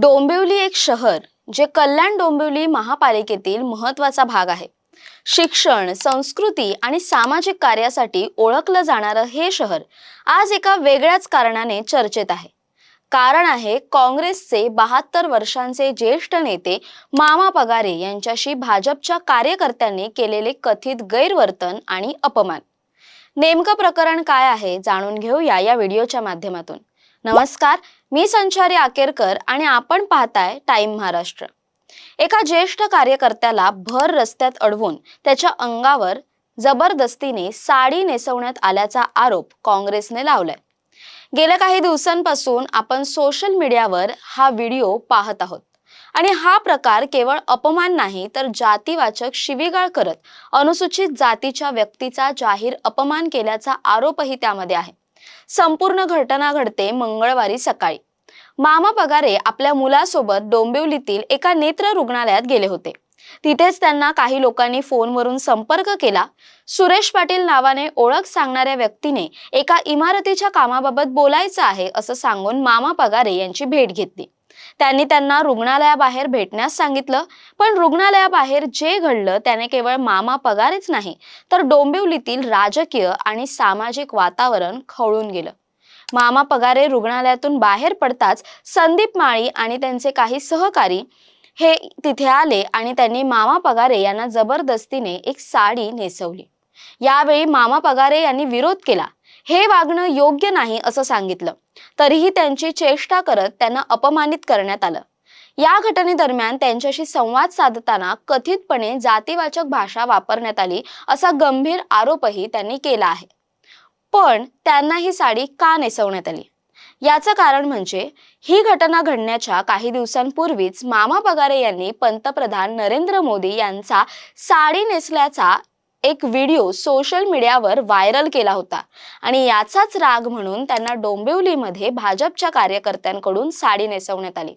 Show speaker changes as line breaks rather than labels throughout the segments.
डोंबिवली एक शहर जे कल्याण डोंबिवली महापालिकेतील महत्त्वाचा भाग आहे. शिक्षण संस्कृती आणि सामाजिक कार्यासाठी ओळखलं जाणारं हे शहर आज एका वेगळ्याच कारणाने चर्चेत आहे. कारण आहे काँग्रेसचे बहात्तर वर्षांचे ज्येष्ठ नेते मामा पगारे यांच्याशी भाजपच्या कार्यकर्त्यांनी केलेले कथित गैरवर्तन आणि अपमान. नेमकं प्रकरण काय आहे जाणून घेऊया या व्हिडिओच्या माध्यमातून. नमस्कार मी संचारी आकेरकर आणि आपण पाहताय टाइम महाराष्ट्र. एका ज्येष्ठ कार्यकर्त्याला भर रस्त्यात अडवून त्याच्या अंगावर जबरदस्तीने साडी नेसवण्यात आल्याचा आरोप काँग्रेसने लावलाय. गेल्या काही दिवसांपासून आपण सोशल मीडियावर हा व्हिडिओ पाहत आहोत. आणि हा प्रकार केवळ अपमान नाही तर जातीवाचक शिवीगाळ करत अनुसूचित जातीच्या व्यक्तीचा जाहीर अपमान केल्याचा आरोपही त्यामध्ये आहे. संपूर्ण घटना घडते मंगळवारी सकाळी. मामा पगारे आपल्या मुलासोबत डोंबिवलीतील एका नेत्र रुग्णालयात गेले होते. तिथेच त्यांना काही लोकांनी फोनवरून संपर्क केला. सुरेश पाटील नावाने ओळख सांगणाऱ्या व्यक्तीने एका इमारतीच्या कामाबाबत बोलायचं आहे असं सांगून मामा पगारे यांची भेट घेतली. त्यांनी त्यांना रुग्णालयाबाहेर भेटण्यास सांगितलं. पण रुग्णालयाबाहेर जे घडलं त्याने केवळ मामा पगारेच नाही तर डोंबिवलीतील राजकीय आणि सामाजिक वातावरण खवळून गेलं. मामा पगारे रुग्णालयातून बाहेर पडताच संदीप माळी आणि त्यांचे काही सहकारी हे तिथे आले आणि त्यांनी मामा पगारे यांना जबरदस्तीने एक साडी नेसवली. यावेळी मामा पगारे यांनी विरोध केला. हे वागणं योग्य नाही असं सांगितलं. तरीही त्यांची चेष्टा करत त्यांना अपमानित करण्यात आलं. या घटनेदरम्यान त्यांच्याशी संवाद साधताना कथितपणे जातीवाचक भाषा वापरण्यात आली असा गंभीर आरोपही त्यांनी केला आहे. पण त्यांना ही साडी का नेसवण्यात आली? याचं कारण म्हणजे ही घटना घडण्याच्या काही दिवसांपूर्वीच मामा पगारे यांनी पंतप्रधान नरेंद्र मोदी यांचा साडी नेसल्याचा एक व्हिडिओ सोशल मीडियावर व्हायरल केला होता. आणि याचाच राग म्हणून त्यांना डोंबिवलीमध्ये भाजपच्या कार्यकर्त्यांकडून साडी नेसवण्यात आली.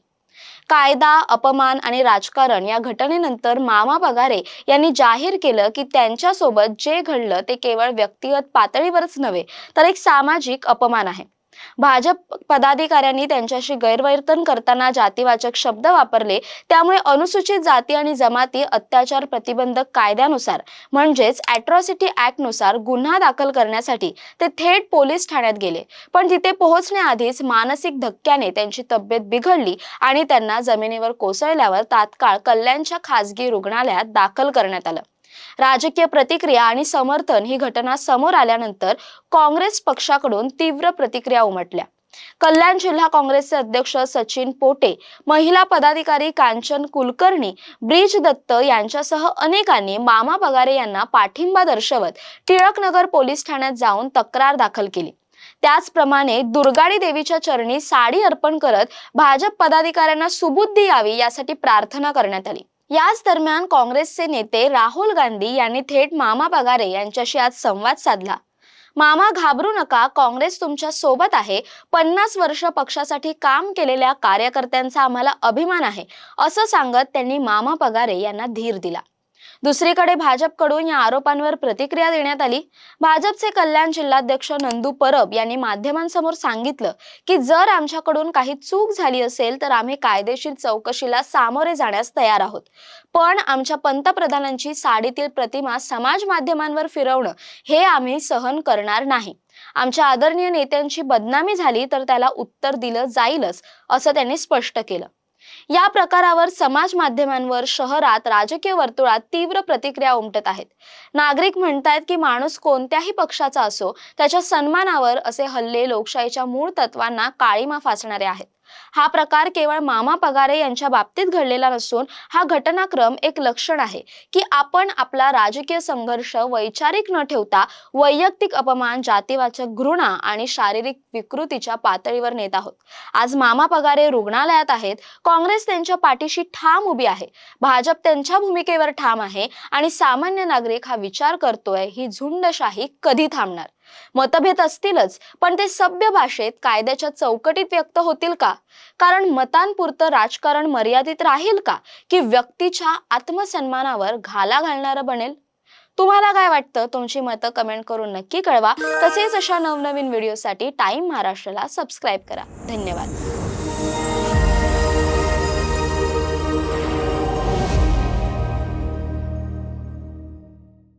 कायदा अपमान आणि राजकारण या घटनेनंतर मामा पगारे यांनी जाहीर केलं की त्यांच्यासोबत जे घडलं ते केवळ व्यक्तिगत पातळीवरच नव्हे तर एक सामाजिक अपमान आहे. भाजप पदाधिकाऱ्यांनी त्यांच्याशी गैरवर्तन करताना जातीवाचक शब्द वापरले. त्यामुळे अनुसूचित जाती आणि जमाती अत्याचार प्रतिबंधक कायद्यानुसार म्हणजेच अॅट्रॉसिटी ऍक्टनुसार गुन्हा दाखल करण्यासाठी ते थेट पोलीस ठाण्यात गेले. पण तिथे पोहोचण्याआधीच मानसिक धक्क्याने त्यांची तब्येत बिघडली आणि त्यांना जमिनीवर कोसळल्यावर तात्काळ कल्याणच्या खासगी रुग्णालयात दाखल करण्यात आलं. राजकीय प्रतिक्रिया आणि समर्थन ही घटना समोर आल्यानंतर काँग्रेस पक्षाकडून तीव्र प्रतिक्रिया उमटल्या. कल्याण जिल्हा काँग्रेसचे अध्यक्ष सचिन पोटे महिला पदाधिकारी कांचन कुलकर्णी ब्रिज दत्त यांच्यासह अनेकांनी मामा पगारे यांना पाठिंबा दर्शवत टिळकनगर पोलीस ठाण्यात जाऊन तक्रार दाखल केली. त्याचप्रमाणे दुर्गाडी देवीच्या चरणी साडी अर्पण करत भाजप पदाधिकाऱ्यांना सुबुद्धी यावी यासाठी प्रार्थना करण्यात आली. याच दरम्यान काँग्रेसचे नेते राहुल गांधी यांनी थेट मामा पगारे यांच्याशी आज संवाद साधला. मामा घाबरू नका काँग्रेस तुमच्यासोबत आहे. पन्नास वर्ष पक्षासाठी काम केलेल्या कार्यकर्त्यांचा आम्हाला अभिमान आहे असं सांगत त्यांनी मामा पगारे यांना धीर दिला. दुसरीकडे भाजपकडून या आरोपांवर प्रतिक्रिया देण्यात आली. भाजपचे कल्याण जिल्हाध्यक्ष नंदू परब यांनी माध्यमांसमोर सांगितलं की जर आमच्याकडून काही चूक झाली असेल तर आम्ही कायदेशीर चौकशीला सामोरे जाण्यास तयार आहोत. पण आमच्या पंतप्रधानांची साडीतील प्रतिमा समाज माध्यमांवर फिरवणं हे आम्ही सहन करणार नाही. आमच्या आदरणीय नेत्यांची बदनामी झाली तर त्याला उत्तर दिलं जाईलच असं त्यांनी स्पष्ट केलं. या प्रकारावर समाज माध्यमांवर शहरात राजकीय वर्तुळात तीव्र प्रतिक्रिया उमटत आहेत. नागरिक म्हणतायत की माणूस कोणत्याही पक्षाचा असो त्याच्या सन्मानावर असे हल्ले लोकशाहीच्या मूळ तत्वांना काळीमा फासणारे आहेत. हा प्रकार केवळ मामा पगारे यांच्या बाबतीत घडलेला नसून हा घटनाक्रम एक लक्षण आहे की आपण आपला राजकीय संघर्ष वैचारिक न ठेवता वैयक्तिक अपमान जातीवाचक घृणा आणि शारीरिक विकृतीच्या पातळीवर नेत आहोत. आज मामा पगारे रुग्णालयात आहेत काँग्रेस त्यांच्या पाठीशी ठाम उभी आहे भाजप त्यांच्या भूमिकेवर ठाम आहे आणि सामान्य नागरिक हा विचार करतोय ही झुंडशाही कधी थांबणार? मतभेद असतीलच पण ते सभ्य भाषेत कायद्याच्या चौकटीत व्यक्त होतील का? कारण मतांपुरतं राजकारण मर्यादित राहील का? की व्यक्तीच्या आत्मसन्मानावर घाला घालणारं बनेल? तुम्हाला काय वाटतं? तुमची मतं कमेंट करून नक्की कळवा. तसेच अशा नवनवीन व्हिडिओसाठी टाइम महाराष्ट्राला सबस्क्राईब करा. धन्यवाद.